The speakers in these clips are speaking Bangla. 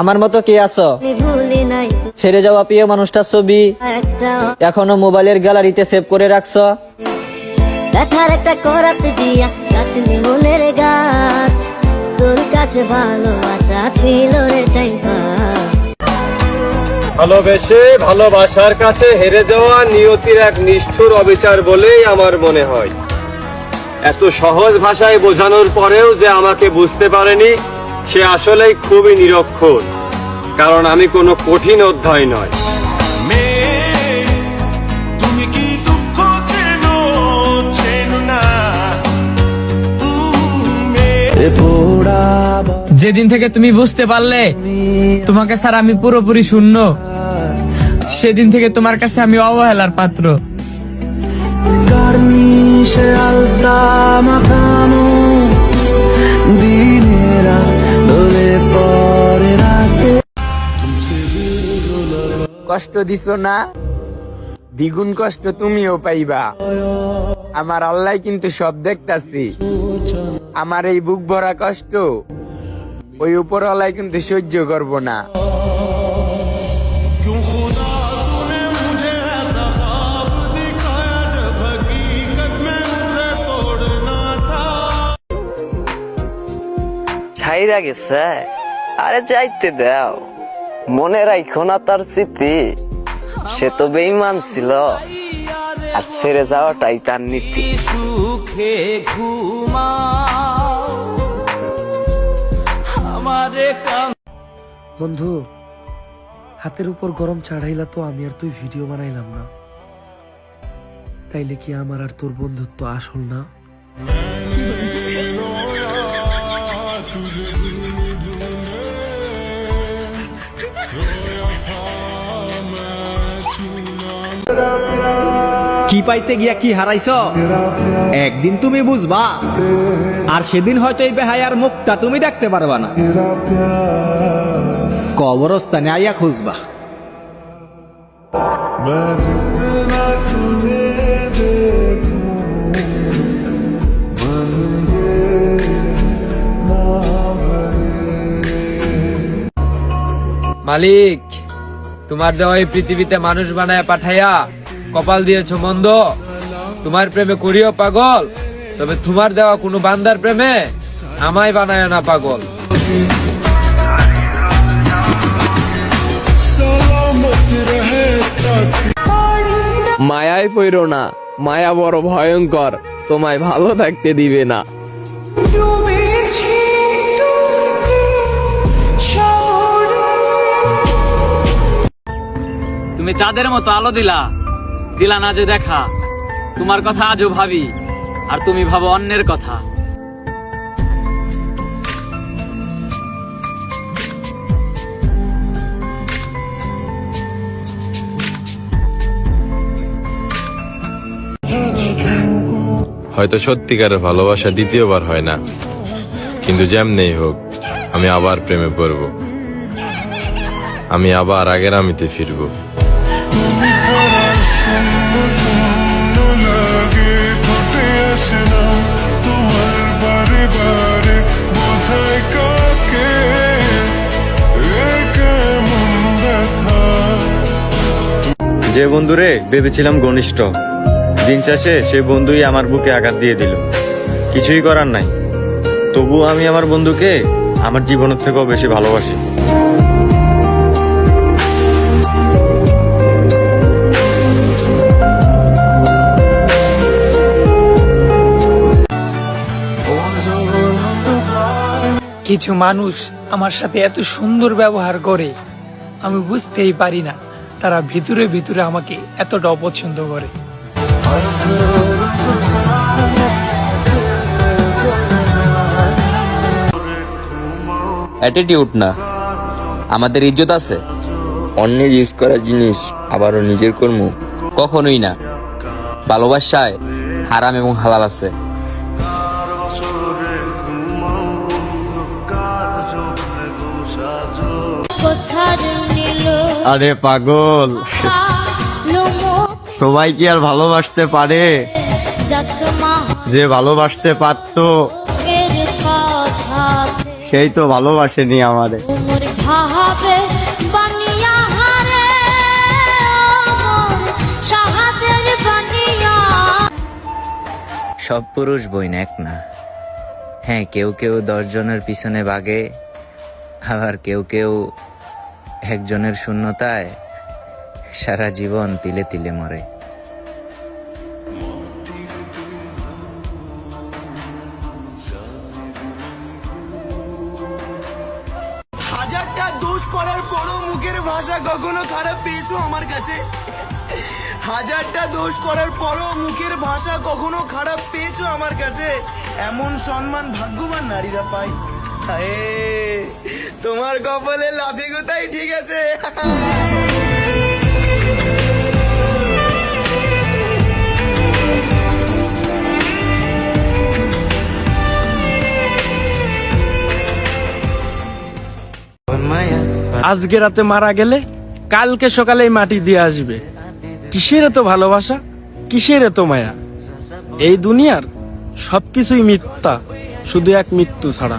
আমার মতো কে আছো? ছেড়ে যাওয়া প্রিয় মানুষটার ছবি। এখনও মোবাইলের গ্যালারিতে সেভ করে রাখছো। ব্যথার একটা করাত দিয়া কাটলি মনের গাছ। তোর কাছে ভালোবাসা ছিল রে টাইম ভালোবেসে ভালোবাসার কাছে হেরে যাওয়া নিয়তির এক নিষ্ঠুর অবিচার বলেই আমার মনে হয়। এত সহজ ভাষায় বোঝানোর পরেও যে আমাকে বুঝতে পারেনি সে আসলেই খুবই নিরক্ষর। কারণ আমি কোনো কঠিন অধ্যায় নয়। যেদিন থেকে তুমি বুঝতে পারলে তোমাকে স্যার আমি পুরোপুরি শূন্য। সেদিন থেকে তোমার কাছে আমি অবহেলার পাত্র। কষ্ট দিছ না? দ্বিগুণ কষ্ট তুমিও পাইবা। আমার আল্লাহ কিন্তু সব দেখতাছি। আমার এই বুক ভরা কষ্ট, ওই উপরওয়ালাই কিন্তু সহ্য করব না। ছাইরা গেছে। আরে যাইতে দাও। মনে রাখো না তার স্মৃতি। সে তো বেইমান ছিল। আর ছেড়ে যাওয়াটাই তার নীতি। সুখে আমারে বন্ধু হাতের উপর গরম চাড়াইলা তো আমি আর তুই ভিডিও বানাইলাম না। তাইলে কি আমার আর তোর বন্ধুত্ব আসল না? কি পাইতে গিয়া কি হারাইছ? একদিন তুমি বুঝবা। আর সেদিন হয়তো এই বেহায়ার মুখটা তুমি দেখতে পারবা না। কবরস্থানে আইয়া খুঁজবা। মালিক তোমার দেওয়া এই পৃথিবীতে মানুষ বানায় পাঠাইয়া কপাল দিয়েছ মন্দ। তোমার প্রেমে করিও পাগল, তবে তোমার দেওয়া কোনো বান্দার প্রেমে আমায় বানায় না পাগল। মায়ায় পইরো না, মায়া বড় ভয়ঙ্কর, তোমায় ভালো থাকতে দিবে না। তুমি চাঁদের মতো আলো দিলা দিলা না যে দেখা। তোমার কথা আজও ভাবি, আর তুমি ভাবো অন্যের কথা। হয়তো সত্যিকারের ভালোবাসা দ্বিতীয়বার হয় না, কিন্তু যেমনেই হোক, আমি আবার প্রেমে পড়ব। আমি আবার আগের আমিতে ফিরবো। যে বন্ধুরে ভেবেছিলাম ঘনিষ্ঠ, দিন শেষে সে বন্ধুই আমার বুকে আঘাত দিয়ে দিল। কিছুই করার নাই। তবুও আমি আমার বন্ধুকে আমার জীবনের থেকেও বেশি ভালোবাসি। কিছু মানুষ আমার সাথে এত সুন্দর ব্যবহার করে, আমি বুঝতেই পারি না। তারা ভিতরে ভিতরে আমাকে এতটা অপছন্দ করে। অ্যাটিটিউড না। আমাদের ইজ্জত আছে? অন্যের ইউজ করা জিনিস আবারও নিজের কর্ম। কখনোই না। ভালোবাসায় হারাম এবং হালাল আছে। আরে পাগল। সবাই কি আর ভালোবাসতে পারে? যে ভালোবাসতে পারতো, সেই তো ভালোবাসেনি আমাদের সব পুরুষ বই এক না। হ্যাঁ কেউ কেউ দশ জনের পিছনে বাগে আবার কেউ কেউ একজনের শূন্যতায় সারা জীবন তিলে তিলে মরে। হাজারটা দোষ করার পরও মুখের ভাষা কখনো খারাপ পেয়েছ আমার কাছে? হাজারটা দোষ করার পরও মুখের ভাষা কখনো খারাপ পেয়েছ আমার কাছে? এমন সম্মান ভাগ্যবান নারীরা পায়। তোমার কপালে লাভে গোতাই ঠিক আছে। আজকে রাতে মারা গেলে কালকে সকালে মাটি দিয়ে আসবে। কিসের এত ভালোবাসা? কিসের এত মায়া? এই দুনিয়ার সবকিছুই মিথ্যা, শুধু এক মৃত্যু ছাড়া।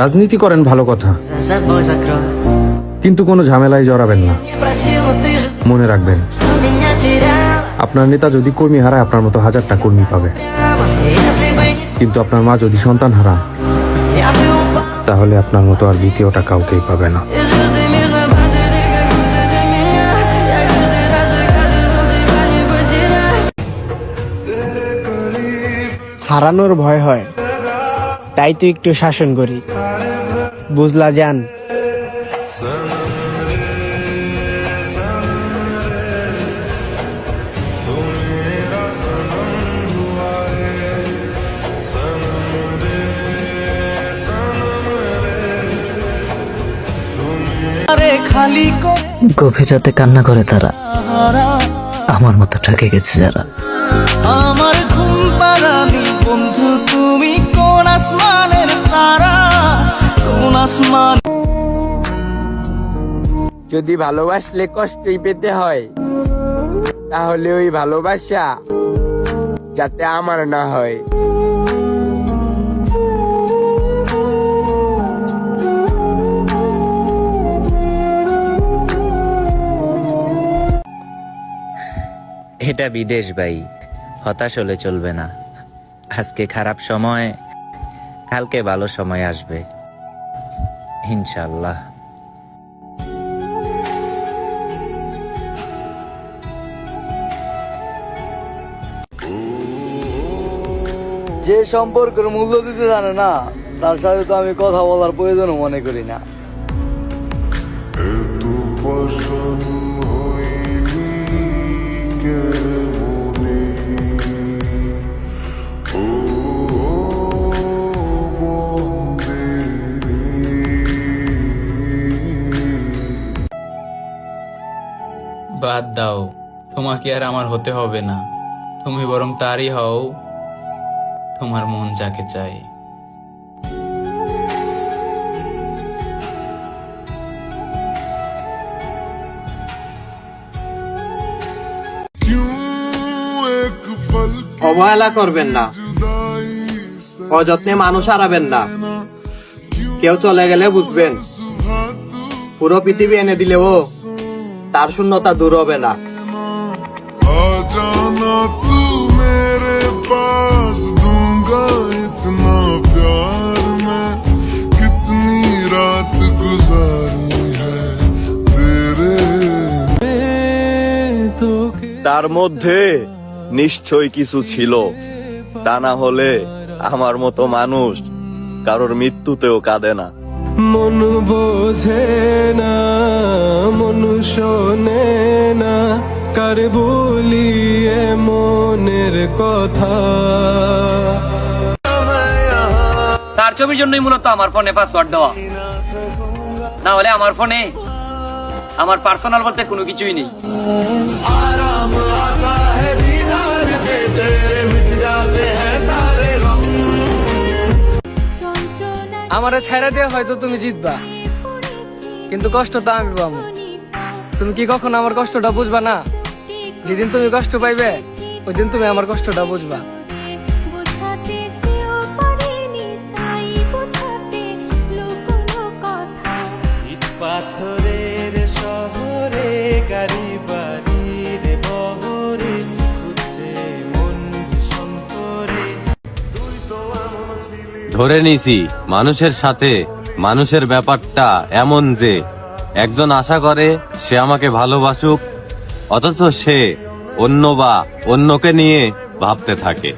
রাজনীতি করেন ভালো কথা। কিন্তু কোনো ঝামেলায় জড়াবেন না। মনে রাখবেন, আপনার নেতা যদি কর্মী হারায়, আপনার মতো হাজারটা কর্মী পাবে। কিন্তু আপনার মা যদি সন্তান হারায়, তাহলে আপনার মতো আর দ্বিতীয়টা কাউকেই পাবে না। হারানোর ভয় হয়। তাই তো একটু শাসন করি। বুঝলা যান গভীর রাতে কান্না করে তারা। আমার মতো ঠকে গেছে যারা। আমার ঘুম পাড়ানি বন্ধু আসমানের তারা কোন আসমান যদি ভালোবাসলে কষ্টই পেতে হয় তাহলে ওই ভালোবাসা যাতে আমার না হয়। এটা বিদেশ ভাই। হতাশ হলে চলবে না। আজকে খারাপ সময় কালকে ভালো সময় আসবে। ইনশাল্লাহ যে সম্পর্কের মূল্য দিতে জানে না তার সাথে তো আমি কথা বলার প্রয়োজনও মনে করি না। তোমাকে আর আমার হতে হবে না। তুমি বরং তারই হও, তোমার মন যাকে চাই অবহেলা করবেন না। অযত্নে মানুষ হারাবেন না। কেউ চলে গেলে বুঝবেন। পুরো পৃথিবী এনে দিলেও তার শূন্যতা দূর হবে না। तू मेरे पास दूंगा इतना प्यार मैं कितनी रात गुजारी है तेरे তার মধ্যে নিশ্চয় কিছু ছিল তা না হলে আমার মতো মানুষ কারোর মৃত্যুতেও কাঁদে না মন বোঝে না মন শোনে না কার বলিয়ে মনের কথা। তার ছবির জন্যই মূলত আমার ফোনে পাসওয়ার্ড দেওয়া। না হলে আমার ফোনে আমার পার্সোনাল বলতে কোনো কিছুই নেই। আমারে ছাইরা দিয়ে হয়তো তুমি জিতবা। কিন্তু কষ্ট তো আমি পাবো। তুমি কি কখনো আমার কষ্টটা বুঝবা না? যেদিন তুমি কষ্ট পাইবে ওই দিন তুমি আমার কষ্টটা বুঝবা। পাথরের শহরে গাড়ি বাড়ির বহরে খুঁজছে মন ভীষণ করে। ধরে নিছি মানুষের সাথে মানুষের ব্যাপারটা এমন যে একজন আশা করে সে আমাকে ভালোবাসুক অথচ সে অন্য বা অন্যকে নিয়ে ভাবতে থাকে।